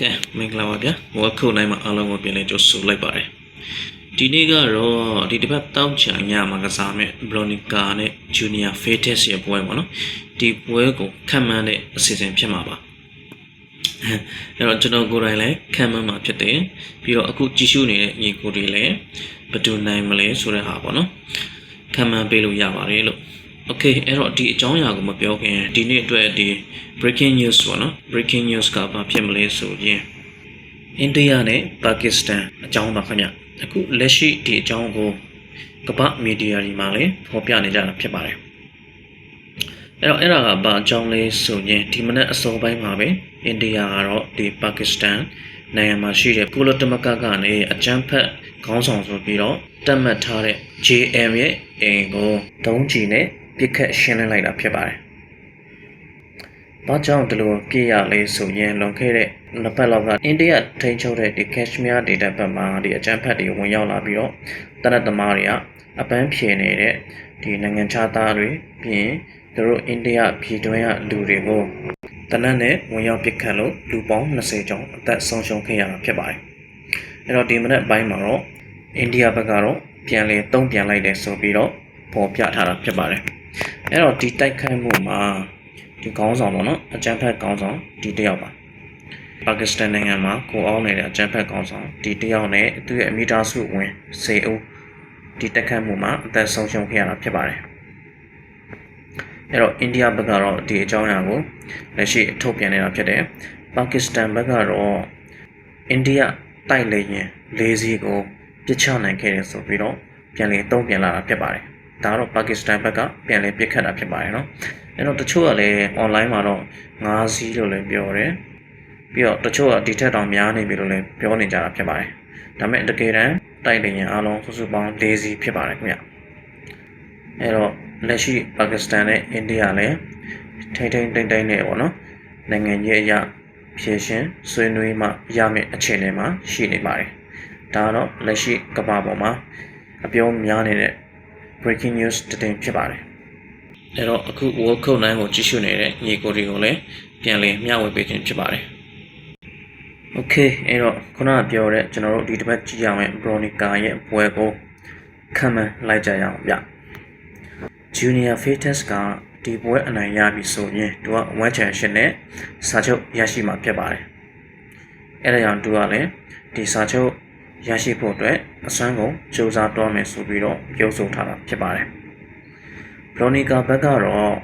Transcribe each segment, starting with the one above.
ကဲမင်္ဂလာပါဗျာဝက်ခုနိုင်မှာအားလုံးကိုပြန်လည်ကြိုဆိုလိုက်ပါတယ်ဒီနေ့ကတော့ဒီတစ်ပတ်တောက်ချံညမှာကစားမဲ့ဘလိုနီကာနဲ့ဂျူနီယာဖေးတက်စ်ရဲ့ပွဲပေါ့နော်ဒီပွဲကိုခံမှန်းတဲ့အစီအစဉ်ဖြစ်မှာပါအဲ့တော့ကျွန်တော်ကိုယ်တိုင်လည်းခံမှန်းမှာဖြစ်တယ်ပြီးတော့အခုကြည့်ရှုနေတဲ့ညီကိုတွေလည်းဘယ်သူနိုင်မလဲဆိုတဲ့ဟာပေါ့နော်ခံမှန်းပေးလို့ရပါတယ်လို့ Okay အဲ့တော့ဒီအကြောင်းအရာကိုမပြောခင်ဒီနေ့အတွက်ဒီ breaking news ပေါ့နော် breaking news ကဘာဖြစ်မလဲဆိုရင်အိန္ဒိယနဲ့ပါကစ္စတန်အကြောင်းပါခင်ဗျအခုလက်ရှိဒီအကြောင်းကိုကမ္ဘာမီဒီယာတွေမှာလည်းဖော်ပြနေကြတာဖြစ်ပါတယ်အဲ့တော့အဲ့ဒါကဘာအကြောင်းလဲဆိုရင်ဒီမနက်အစောပိုင်းမှာပဲအိန္ဒိယကတော့ဒီပါကစ္စတန်နိုင်ငံမှာရှိတဲ့ကုလသမဂ္ဂကနေအကြမ်းဖက်ခေါင်းဆောင်ဆိုပြီးတော့တတ်မှတ်ထားတဲ့ JM ရဲ့အိမ်ကိုတုံးချီနဲ့ ပြစ်ခတ်ရှင်းလင်းလိုက်တာဖြစ်ပါတယ်။ဘာကြောင့်ဒီလိုပြည့်ရလဲဆိုရင်လွန်ခဲ့တဲ့နှစ်ပတ်လောက်ကအိန္ဒိယထိန်းချုပ်တဲ့ဒီ Kashmir ဒေသဘက်မှာဒီအကြမ်းဖက်တွေဝင်ရောက်လာပြီးတော့တနက်သမားတွေကအပန်းဖြေနေတဲ့ဒီနိုင်ငံခြားသားတွေပြီးရင်သူတို့အိန္ဒိယပြည်တွင်းကလူတွေကိုတနက်နဲ့ဝင်ရောက်ပစ်ခတ်လို့လူပေါင်း20ကျော်အသက်ဆုံးရှုံးခဲ့ရတာဖြစ်ပါတယ်။အဲ့တော့ဒီမနက်ပိုင်းမှာတော့အိန္ဒိယဘက်ကတော့ပြန်လည်တုံ့ပြန်လိုက်တယ်ဆိုပြီးတော့ပေါ်ပြထားတာဖြစ်ပါတယ်။ အဲ့တော့ဒီတိုက်ခိုက်မှုမှာဒီခေါင်းဆောင်ပေါ့နော်အကြမ်းဖက်ခေါင်းဆောင်ဒီတယောက်ပါပါကစ္စတန်နိုင်ငံမှာကိုအောင်နေတဲ့အကြမ်းဖက်ခေါင်းဆောင်ဒီတယောက်နဲ့သူ့ရဲ့အမိသားစုဝင်စေအုပ်ဒီတိုက်ခိုက်မှုမှာအသက်ဆုံးရှုံးခဲ့ရတာဖြစ်ပါတယ်။အဲ့တော့အိန္ဒိယဘက်ကတော့ဒီအကြောင်းအရာကိုလက်ရှိထုတ်ပြန်နေတာဖြစ်တယ်။ပါကစ္စတန်ဘက်ကတော့အိန္ဒိယတိုက်လေရင်လေးစီးကိုပြစ်ချနိုင်ခဲ့တယ်ဆိုပြီးတော့ပြန်လည်တုံ့ပြန်လာတာဖြစ်ပါတယ်။ ဒါကတော့ပါကစ္စတန်ဘက်ကပြန်လည်ပြစ်ခတ်တာဖြစ်ပါတယ်နော်။အဲ့တော့တချို့ကလည်း online မှာတော့9စီးလို့လည်းပြောတယ်။ပြီးတော့တချို့ကဒီထက်တောင်များနေပြီလို့လည်းပြောနေကြတာဖြစ်ပါတယ်။ဒါပေမဲ့တကယ်တမ်းတိုက်လေရင်အားလုံးစုစုပေါင်း၄စီးဖြစ်ပါတယ်ခင်ဗျ။အဲ့တော့လက်ရှိပါကစ္စတန်နဲ့အိန္ဒိယလည်းထိမ့်ထိမ့်တိမ့်တိမ့်နေပေါ့နော်။နိုင်ငံရေးအရာဖြည့်ရှင်ဆွေးနွေးမှရမယ့်အခြေအနေမှာရှိနေပါတယ်။ဒါကတော့လက်ရှိကမ္ဘာပေါ်မှာအပြောများနေတဲ့ breaking news တင်ဖြစ်ပါတယ်။အဲ့တော့အခု World Cup 9ကိုကြည့်ရှုနေတဲ့ညီကိုတွေကိုလည်းပြန်လည်မျှဝေပေးခြင်းဖြစ်ပါတယ်။ Okay အဲ့တော့ခုနကပြောတဲ့ကျွန်တော်တို့ဒီတစ်ပတ်ကြည့်ရမယ့် Bronica ရဲ့ပွဲကိုခံမှန်းလိုက်ကြရအောင်ဗျ။ Junior Fetus ကဒီပွဲအနိုင်ရပြီဆိုရင်သူက1 championship နဲ့စာချုပ်ရရှိမှာဖြစ်ပါတယ်။အဲ့ဒါကြောင့်သူကလည်းဒီစာချုပ် ရရှိဖို့အတွက်အစွမ်းကုန်စူးစမ်းတော့မယ်ဆိုပြီးတော့ပြောဆိုထားတာဖြစ်ပါတယ်။ဘလိုနီကာဘက်ကတော့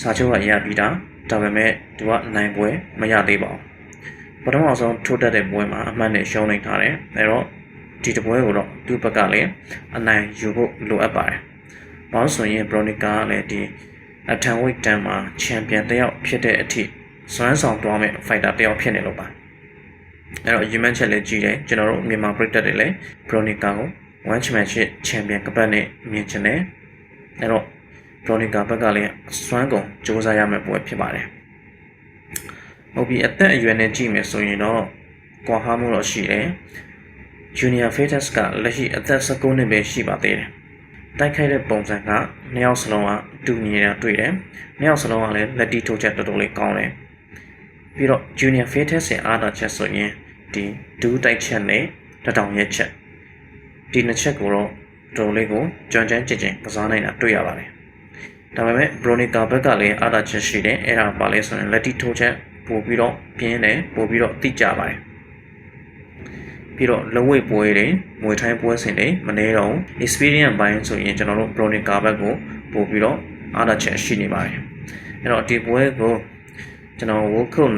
စာချုပ်ကရပြီးတာဒါပေမဲ့သူကနိုင်ပွဲမရသေးပါဘူး။ပထမဆုံးထိုးတက်တဲ့ပွဲမှာအမှတ်နဲ့ရှုံးနေထားတယ်။အဲတော့ဒီတပွဲကိုတော့သူ့ဘက်ကလည်းအနိုင်ယူဖို့လိုအပ်ပါတယ်။ဘာလို့ဆိုရင်ဘလိုနီကာကလည်းဒီအထံဝိတ်တန်မှာချန်ပီယံတစ်ယောက်ဖြစ်တဲ့အထိစွမ်းဆောင်သွားမဲ့ဖိုက်တာတစ်ယောက်ဖြစ်နေလို့ပါ။ အဲ့တော့ human ချက်လည်းကြည့်တယ်ကျွန်တော်တို့မြန်မာပြည်သက်တွေလည်း Bronica ကို one championship champion ကပတ်နဲ့မြင်ချင်တယ်အဲ့တော့ Bronica ဘက်ကလည်းစွမ်းကုန်စူးစမ်းရမယ့်ပွဲဖြစ်ပါတယ်ဟုတ်ပြီအသက်အရွယ်နဲ့ကြည့်မယ်ဆိုရင်တော့ကွာဟမှုတော့ရှိတယ် Junior Fetus ကလက်ရှိအသက်19နှစ်ပဲရှိပါသေးတယ်တိုက်ခိုက်တဲ့ပုံစံကနှစ်ယောက်စလုံးကတူညီနေတာတွေ့တယ်နှစ်ယောက်စလုံးကလည်းလက်တီထိုးချက်တော်တော်လေးကောင်းတယ် ပြီးတော့ Junior Fetus ရဲ့အားသာချက်ဆိုရင်ဒီဒူးတိုက်ချက်နဲ့တတောင်ရဲ့ချက်ဒီနှစ်ချက်ကိုတော့တော်လေးကိုကြွန့်ကြမ်းကြင်ကြင်ကစားနိုင်တာတွေ့ရပါတယ်။ဒါပေမဲ့ Bronica ဘက်ကလည်းအားသာချက်ရှိတယ်အဲ့ဒါပါလဲဆိုရင်လက်တီထိုးချက်ပို့ပြီးတော့ပြင်းတယ်ပို့ပြီးတော့တိကျပါတယ်။ပြီးတော့လဝိတ်ပွဲတွေငွေထိုင်းပွဲစဉ်တွေမနေတော့ experience ဘိုင်းဆိုရင်ကျွန်တော်တို့ Bronica ဘက်ကိုပို့ပြီးတော့အားသာချက်ရှိနေပါတယ်။အဲ့တော့ဒီပွဲကို ကျွန်တော် World Cup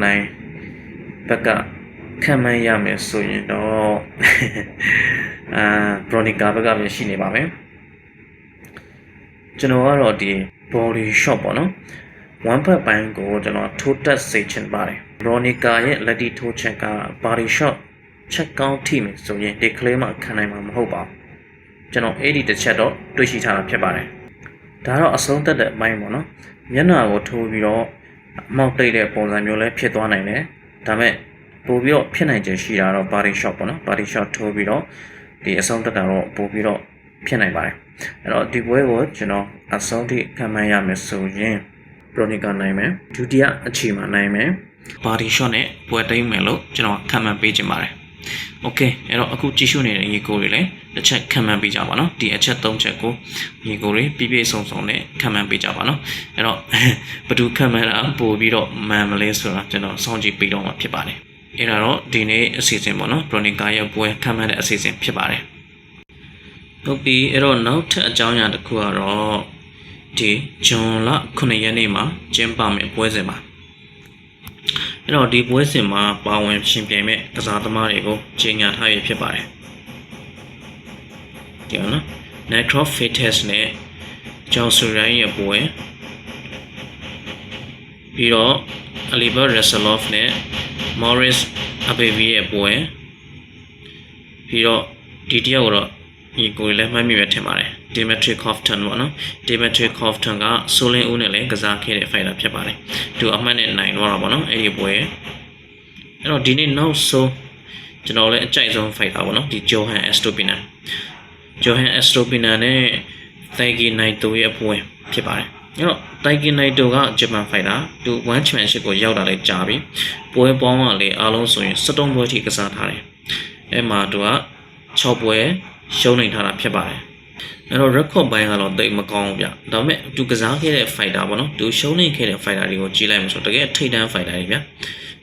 9ဘက်ကခံမှန်းရမယ်ဆိုရင်တော့အာ Bronica ဘက်ကပဲရှိနေပါမယ်ကျွန်တော်ကတော့ဒီ body shot ပေါ့နော် one part ပိုင်းကိုကျွန်တော်ထိုးတက်စေချင်ပါတယ် Bronica ရဲ့လက်တီထိုးချက်က body shot ချက်ကောင်းထိမယ်ဆိုရင်ဒီ claim မှာခံနိုင်မှာမဟုတ်ပါဘူးကျွန်တော်အဲ့ဒီတစ်ချက်တော့တွေးရှိထားတာဖြစ်ပါတယ်ဒါတော့အဆုံးသက်တဲ့အပိုင်းပေါ့နော်မျက်နှာကိုထိုးပြီးတော့ အမောက်တိတ်တဲ့ပုံစံမျိုးလည်းဖြစ်သွားနိုင်တယ်ဒါပေမဲ့ပို့ပြီးတော့ဖြစ်နိုင်ခြင်းရှိတာတော့ body shot ပေါ့နော် body shot ထိုးပြီးတော့ဒီအဆုံးတက်တာတော့ပို့ပြီးတော့ဖြစ်နိုင်ပါတယ်အဲ့တော့ဒီပွဲကိုကျွန်တော်အဆုံးထိခံမှန်းရမယ်ဆိုရင် Bronica နိုင်မယ်ဒုတိယအချိန်မှာနိုင်မယ် body shot နဲ့ပွဲသိမ်းမယ်လို့ကျွန်တော်ခံမှန်းပေးခြင်းပါတယ် โอเคအဲ့တော့အခုကြည့်ရှုနေတဲ့ညီကိုတွေလည်းတစ်ချက်ခံမှန်းပေးကြပါနော်ဒီအချက်၃ချက်ကိုညီကိုတွေပြည့်ပြည့်စုံစုံနဲ့ခံမှန်းပေးကြပါနော်အဲ့တော့ ဘယ်သူခံမှန်းတာပို့ပြီးတော့မှန်မလဲဆိုတာကျွန်တော်စောင့်ကြည့်ပြီးတော့မှဖြစ်ပါတယ်အဲ့ဒါတော့ဒီနေ့အစီအစဉ်ပေါ့နော် Bronica ရဲ့ပွဲခံမှန်းတဲ့အစီအစဉ်ဖြစ်ပါတယ်ဟုတ်ပြီအဲ့တော့နောက်ထပ်အကြောင်းအရာတစ်ခုကတော့ဒီဂျွန်လ9ရက်နေ့မှာကျင်းပမယ့်ပွဲစဉ်ပါ အဲ့တော့ဒီပွဲစဉ်မှာပါဝင်ရှင်ပြိုင်မဲ့ကစားသမားတွေကိုကြီးညာထားရဖြစ်ပါတယ်။ဒီနော် Necrophagus နဲ့ကျောင်းဆူရိုင်းရဲ့ပွဲပြီးတော့ Oliver Resolov နဲ့ Morris Abevi ရဲ့ပွဲပြီးတော့ဒီတယောက်ကတော့ ဒီကိုယ်လည်းမှတ်မိပဲထင်ပါတယ် Dimitri Kovtun ပေါ့နော် Dimitri Kovtun ကဆိုလင်းဦးနဲ့လည်းကစားခဲ့တဲ့ fighter ဖြစ်ပါတယ်သူအမှတ်နဲ့နိုင်တော့တာပေါ့နော်အဲ့ဒီပွဲအဲ့တော့ဒီနေ့နောက်ဆုံးကျွန်တော်လည်းအကြိုက်ဆုံး fighter ပေါ့နော်ဒီ Johan Estopina Johan Estopina နဲ့ Taiki Naito ရဲ့ပွဲဖြစ်ပါတယ်အဲ့တော့ Taiki Naito ကဂျပန် fighter သူ1 championship ကိုရောက်တာလည်းကြာပြီပွဲပေါင်းကလည်းအားလုံးဆိုရင်73ပွဲထိကစားထားတယ်အဲ့မှာသူက6ပွဲ ရှုံးနေထားတာဖြစ်ပါတယ်အဲ့တော့ record ဘိုင်းကတော့တိတ်မကောင်းဘူးဗျဒါပေမဲ့သူကစားခဲ့တဲ့ fighter ပေါ့နော်သူရှုံးနေခဲ့တဲ့ fighter တွေကိုကြည့်လိုက်မှဆိုတကယ်ထိတ်တန်း fighter တွေဗျ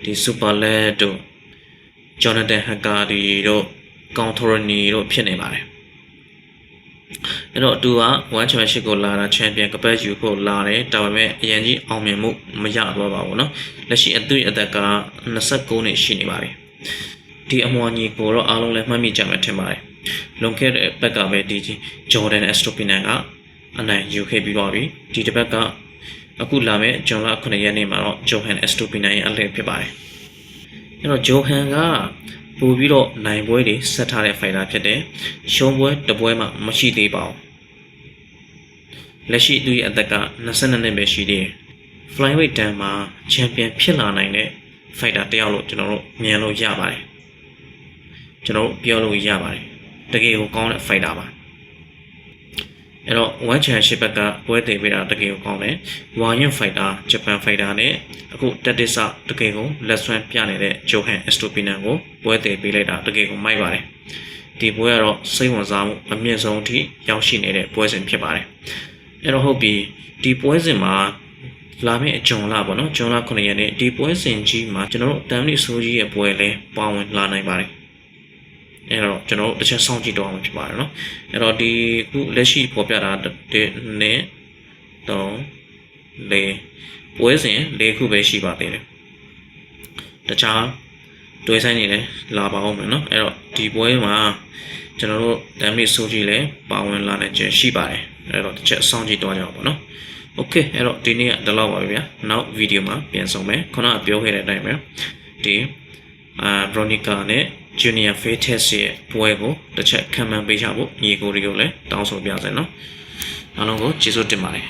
ဒီ super led တို့ Jonathan Hakari တို့ Contorni တို့ဖြစ်နေပါတယ်အဲ့တော့သူက1 championship ကိုလာတာ champion ကပတ်ယူဖို့လာတယ်ဒါပေမဲ့အရင်ကြီးအောင်မြင်မှုမရတော့ပါဘူးเนาะလက်ရှိအသွေးအသက်က29နှစ်ရှိနေပါပြီဒီအမွာညီကိုတော့အားလုံးလည်းမှတ်မိကြမှာထင်ပါတယ် လွန်ခဲ့တဲ့ဘက်ကပဲဒီဂျော်ဒန်အက်စတိုပီနန်ကအနိုင်ယူခဲ့ပြီးတော့ပြီဒီတစ်ဘက်ကအခုလာမဲ့ဂျွန်လ9ရက်နေ့မှာတော့ဂျိုဟန်အက်စတိုပီနန်ရဲ့အလှည့်ဖြစ်ပါတယ်အဲ့တော့ဂျိုဟန်ကပို့ပြီးတော့နိုင်ပွဲတွေဆက်ထားတဲ့ဖိုင်တာဖြစ်တယ်ရှုံးပွဲတစ်ပွဲမှမရှိသေးပါဘူးလက်ရှိသူရဲ့အသက်က22နှစ်ပဲရှိသေးတယ် flyweight တန်းမှာချန်ပီယံဖြစ်လာနိုင်တဲ့ဖိုက်တာတယောက်လို့ကျွန်တော်တို့မြင်လို့ရပါတယ်ကျွန်တော်တို့ပြောလို့ရပါတယ် တကယ်ကိုကောင်းတဲ့ fighter ပါအဲ့တော့ one championship ဘက်ကပွဲတည်ပေးတာတကယ်ကိုကောင်းတယ်ဝါရင် fighter ဂျပန် fighter နဲ့အခုတက်တစ်ဆတကယ်ကိုလက်ဆွမ်းပြနေတဲ့ဂျိုဟန်အက်စတိုပီနန်ကိုပွဲတည်ပေးလိုက်တာတကယ်ကိုမိုက်ပါတယ်ဒီပွဲကတော့စိတ်ဝင်စားမှုအမြင့်ဆုံးအထိရောက်ရှိနေတဲ့ပွဲစဉ်ဖြစ်ပါတယ်အဲ့တော့ဟုတ်ပြီဒီပွဲစဉ်မှာလာမယ့်အကြုံလာပေါ့နော်ဂျွန်လာ9ရက်နေ့ဒီပွဲစဉ်ကြီးမှာကျွန်တော်တို့တမ်လီဆိုးကြီးရဲ့ပွဲလဲပါဝင်လာနိုင်ပါတယ် အဲ့တော့ကျွန်တော်တို့တစ်ချက်စောင့်ကြည့်တော့အောင်ဖြစ်ပါတယ်နော်အဲ့တော့ဒီခုလက်ရှိပေါ်ပြတာဒီနဲ့တော့လေပွဲစဉ်၄ခုပဲရှိပါသေးတယ်တခြားတွဲဆိုင်နေလဲလာပါအောင်မယ်နော်အဲ့တော့ဒီပွဲမှာကျွန်တော်တို့ဒမ်မီဆိုကြီးလဲပါဝင်လာနိုင်ခြင်းရှိပါတယ်အဲ့တော့တစ်ချက်စောင့်ကြည့်တော့ကြအောင်ပေါ့နော်โอเคအဲ့တော့ဒီနေ့ကဒီလောက်ပါပဲဗျာနောက်ဗီဒီယိုမှာပြန်ဆောင်မယ်ခုနကပြောခဲ့တဲ့အတိုင်းပဲဒီအာ Veronica နဲ့ Junior Fates ရဲ့ပွဲကိုတစ်ချက်ခံမှန်းပေးကြဖို့ညီကိုတွေကိုလည်းတောင်းဆိုပြစေနော်အားလုံးကိုကျေးဇူးတင်ပါတယ်